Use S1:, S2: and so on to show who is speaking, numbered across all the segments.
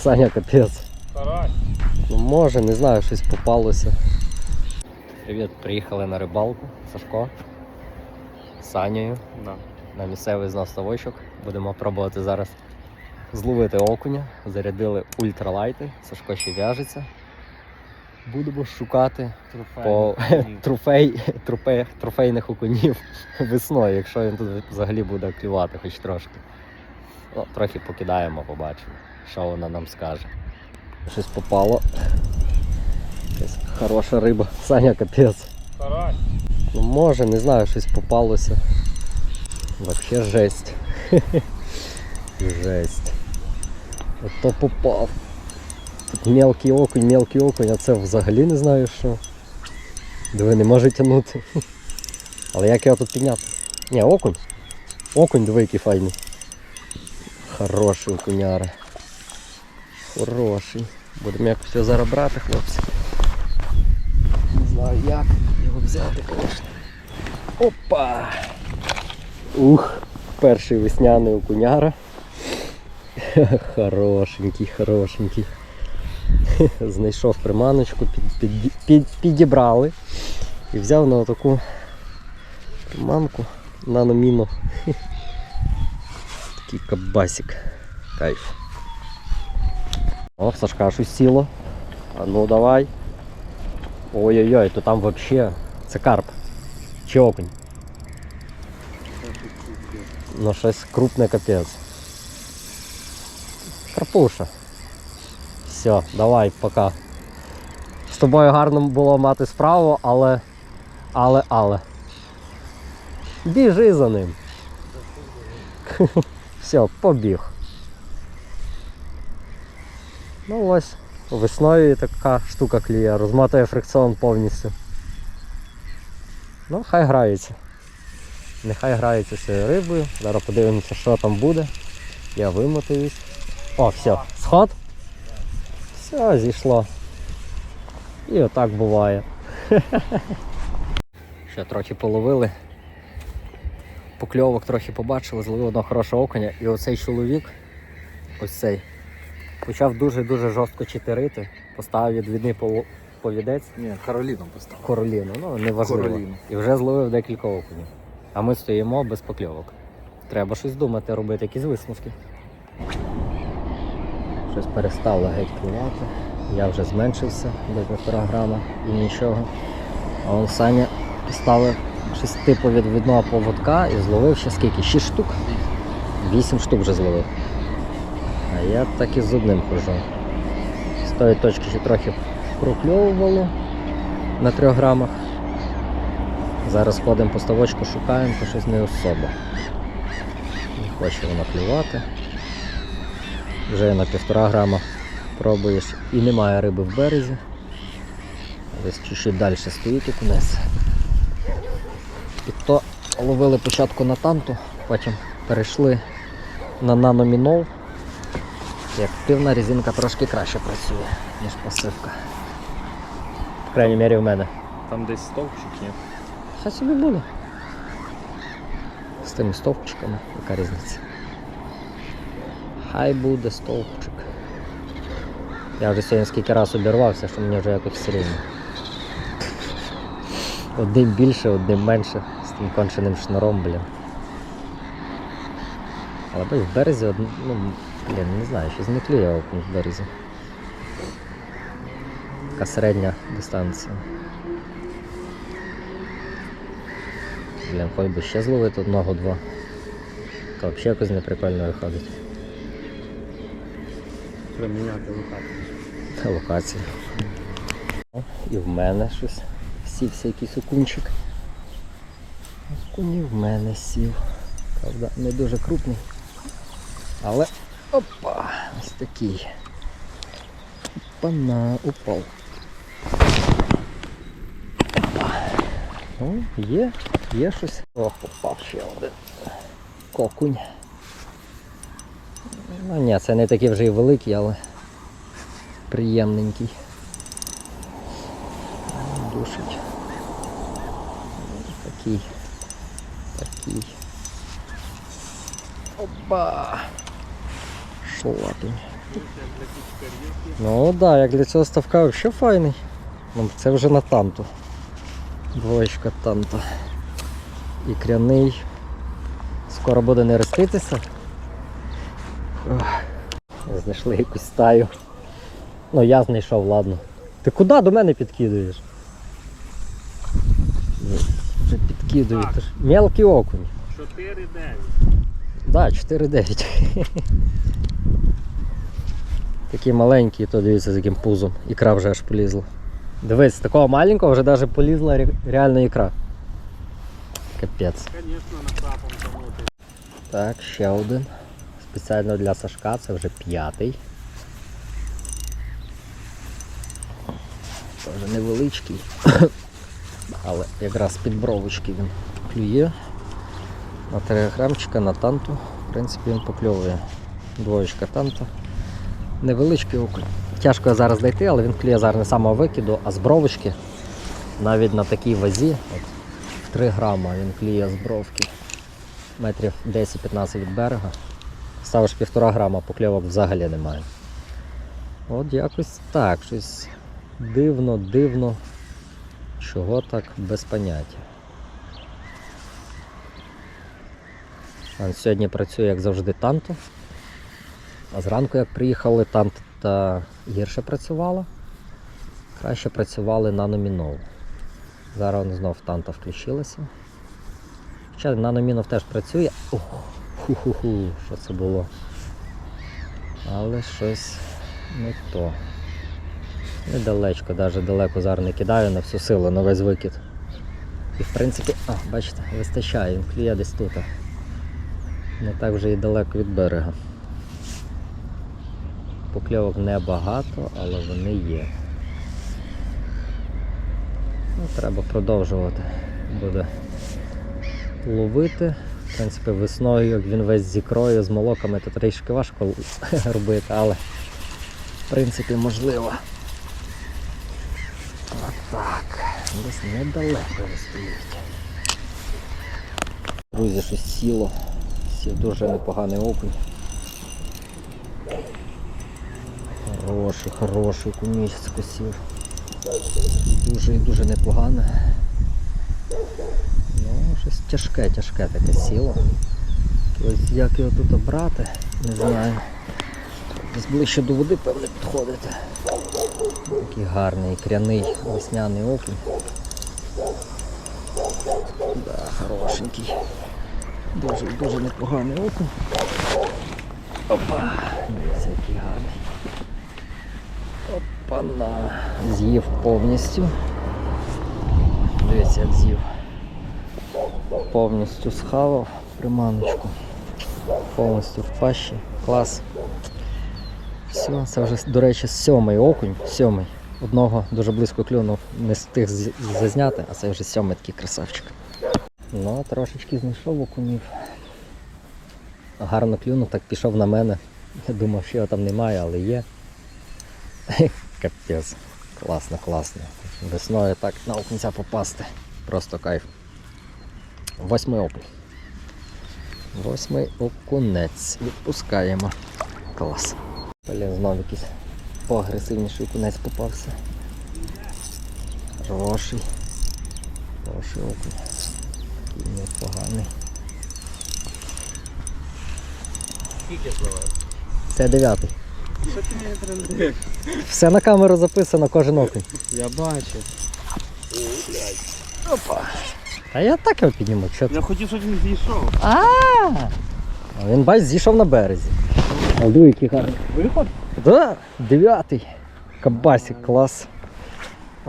S1: Саня капець.
S2: Карась.
S1: Ну може, не знаю, щось попалося. Привіт, приїхали на рибалку. Сашко. з Санєю
S2: Да.
S1: на місцевий знов ставочок. Будемо пробувати зараз зловити окуня. Зарядили ультралайти. Сашко ще в'яжеться. Будемо шукати по трофей, трофей, трофейних окунів весною, якщо він тут взагалі буде клювати хоч трошки. Ну, трохи покидаємо, побачимо, що вона нам скаже. Щось попало. Якась хороша риба. Саня капець.
S2: Карась.
S1: Ну може, не знаю, щось попалося. Вообще жесть. Жесть. Ото попав. Тут мелкий окунь, мелкий окунь, а це взагалі не знаю що. Диви, не може тягнути. Але як його тут підняти? Ні, окунь. Окунь, диви, який файний. Хороший окуняра. Хороший. Будемо якось його зараз хлопці. Не знаю як його взяти, звісно. Опа! Ух, перший весняний окуняра. Хорошенький, хорошенький. Знайшов приманочку, під, під, під, підібрали і взяв на таку приманку наноміну. Такий кабасик. Кайф. О, Сашка щось сіло. А ну давай. Ой-ой-ой, то там вообще це карп. Чи окунь. Ну щось крупне капець. Карпуша. Все, давай, пока. З тобою гарно було мати справу, але. Але, але. Біжи за ним. Все, побіг. Ну ось, весною така штука кліє, розматує фрикціон повністю. Ну, хай грається. Нехай грається цією рибою. Зараз подивимося, що там буде. Я вимотаюсь. О, все, сход. Все, зійшло. І отак буває. Ще трохи половили. Покльовок трохи побачили, зловили одного хорошого окуня. І оцей чоловік, ось цей, почав дуже-дуже жорстко читерити. Поставив відвідний пов- повідець.
S2: Ні, Кароліну поставив.
S1: Короліну, ну неважливо.
S2: Короліну.
S1: І вже зловив декілька окунів. А ми стоїмо без покльовок. Треба щось думати, робити якісь висновки. Щось перестало геть клювати. Я вже зменшився до півтора грама і нічого. А он Саня поставив щось типу відвідного поводка і зловив ще скільки? 6 штук? 8 штук вже зловив. А я так і з одним хожу. З тої точки ще трохи прокльовувало на 3 грамах. Зараз ходимо по ставочку, шукаємо, то щось не особо. Не хоче вона клювати. Вже на півтора грама пробуєш і немає риби в березі. Десь чуть-чуть далі стоїть окунець. І то ловили початку на танту, потім перейшли на наномінол. І активна резинка трошки краще працює, ніж пасивка. В крайній мірі в мене.
S2: Там десь стовпчик є.
S1: Хай собі буде. З тими стовпчиками, яка різниця. Хай буде стовпчик. Я вже сьогодні скільки раз обірвався, що мені вже якось все рівно. Одним більше, одним менше, з тим конченим шнуром, блін. Але в березі, ну, блін, не знаю, щось не клює в березі. Така середня дистанція. Блін, хоч би ще зловити одного-два. То взагалі якось неприкольно виходить.
S2: Приміняти лопату.
S1: Та локація. О, І в мене щось. Сівся якийсь окунчик. Окунь і в мене сів. Правда, не дуже крупний. Але опа! Ось такий. Опана, упав. Опа. О, є, є щось. О, попав ще один. Кокунь. Ну ні, це не такий вже і великий, але приємненький. Душить. Такий. Такий. Опа! Шлапень. Ну так, да, як для цього ставка взагалі файний. Ну, це вже на танту. Двоєчка танта. І кряний. Скоро буде не роститися. Знайшли якусь стаю. Ну я знайшов, ладно. Ти куди до мене підкидуєш? Ні, Вже підкидуєш. Ти Мелкий окунь.
S2: 4-9.
S1: Да, 4,9. Такі маленькі, то дивіться з яким пузом. Ікра вже аж полізла. Дивись, з такого маленького вже навіть полізла ре- реально ікра. Капець. Так, ще один. Спеціально для Сашка, це вже п'ятий. Теж невеличкий. Але якраз під бровочки він клює. На 3 грамчика на танту. В принципі, він покльовує. Двоєчка танта. Невеличкий окунь. Тяжко зараз знайти, але він клює зараз не самого викиду, а з бровочки. Навіть на такій вазі, от, в 3 грама він клює з бровки метрів 10-15 від берега. Ставиш півтора грама, покльовок взагалі немає. От якось так, щось дивно, дивно. Чого так без поняття. Сьогодні працює, як завжди, танто. А зранку, як приїхали, танто та гірше працювала. Краще працювали наномінол. Зараз знов танта включилася. Хоча наномінов теж працює. Ху-ху-ху, що це було. Але щось не то. Недалечко, навіть далеко зараз не кидаю на всю силу, на весь викид. І в принципі, а, бачите, вистачає, він клює десь тут. Не так вже і далеко від берега. Покльовок небагато, але вони є. Ну, треба продовжувати. Буде ловити. В принципі, весною, як він весь з ікрою, з молоками, то трішки важко робити, але в принципі можливо. Отак. Десь недалеко стоїть. Друзі, щось сіло. Сів дуже непоганий окунь. Хороший, хороший кумісь скосів. Дуже і дуже непогане. Ну, щось тяжке, тяжке таке сіло. Ось як його тут обрати, не знаю. Десь ближче до води, певне, підходити. Такий гарний, кряний весняний окунь. Да, хорошенький. Дуже, дуже непоганий окунь. Опа! Дивіться, який гарний. Опа-на. З'їв повністю. Дивіться, як з'їв. Повністю схавав приманочку. Повністю в пащі. Клас. Все, це вже, до речі, сьомий окунь, сьомий. Одного дуже близько клюнув, не встиг зазняти, а це вже сьомий такий красавчик. Ну, трошечки знайшов окунів. Гарно клюнув, так пішов на мене. Я думав, що його там немає, але є. Капець. Класно, класно. Весною так на окунця попасти. Просто кайф. Восьмий окунь. Восьмий окунець. Відпускаємо. Клас. Блін, знов якийсь поагресивніший окунець попався. Хороший. Хороший окунь. Такий непоганий.
S2: Скільки пливе?
S1: Це дев'ятий.
S2: Що ти мені трендиш?
S1: Все на камеру записано, кожен окунь.
S2: Я бачу.
S1: Опа. Та я так його підніму. Що ти?
S2: Я хотів, щоб він зійшов.
S1: А, А він бач, зійшов на березі. А диви, який гарний.
S2: Виход?
S1: Да, дев'ятий. Кабасик, клас.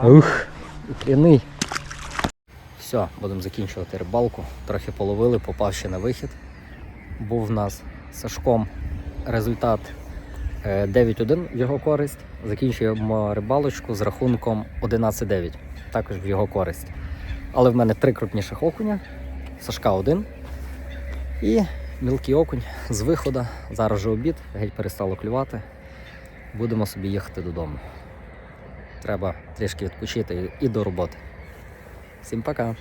S1: Ух, укряний. Все, будемо закінчувати рибалку. Трохи половили, попав ще на вихід. Був в нас Сашком результат е, 9-1 в його користь. Закінчуємо рибалочку з рахунком 11-9, також в його користь. Але в мене три крупніших окуня. Сашка один. І мілкий окунь з виходу. Зараз же обід, геть перестало клювати. Будемо собі їхати додому. Треба трішки відпочити і до роботи. Всім пока!